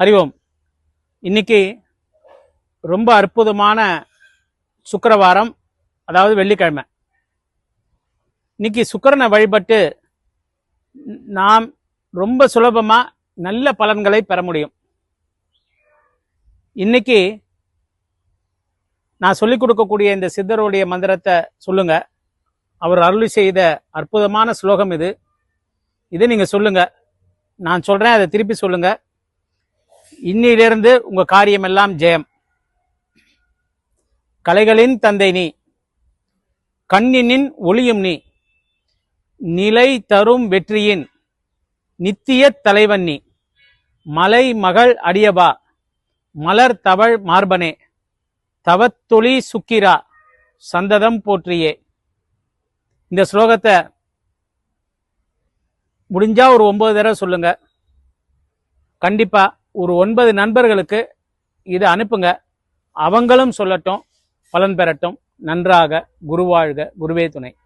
ஹரி ஓம். இன்னைக்கு ரொம்ப அற்புதமான சுக்கிரவாரம் அதாவது வெள்ளிக்கிழமை. இன்னைக்கு சுக்கரனை வழிபட்டு நாம் ரொம்ப சுலபமாக நல்ல பலன்களை பெற முடியும். இன்னைக்கு நான் சொல்லிக் கொடுக்கக்கூடிய இந்த சித்தருடைய மந்திரத்தை சொல்லுங்க. அவர் அருளி செய்த அற்புதமான ஸ்லோகம் இது. இதை நீங்கள் சொல்லுங்க. நான் சொல்கிறேன் அதை திருப்பி சொல்லுங்கள் இன்னிலிருந்து உங்க காரியம் எல்லாம் ஜெயம். கலைகளின் தந்தை நீ கண்ணினின் ஒளியும் நீ நிலை தரும் வெற்றியின் நித்திய தலைவன் நீ மலை மகள் அடியபா மலர் தவழ் மார்பனே தவத்தொளி சுக்கிரா சந்ததம் போற்றியே. இந்த ஸ்லோகத்தை முடிஞ்சா ஒரு ஒன்பது தடவை சொல்லுங்க. கண்டிப்பா ஒரு ஒன்பது நண்பர்களுக்கு இதை அனுப்புங்க. அவங்களும் சொல்லட்டும் பலன் பெறட்டும். நன்றாக குருவாழ்க குருவே துணை.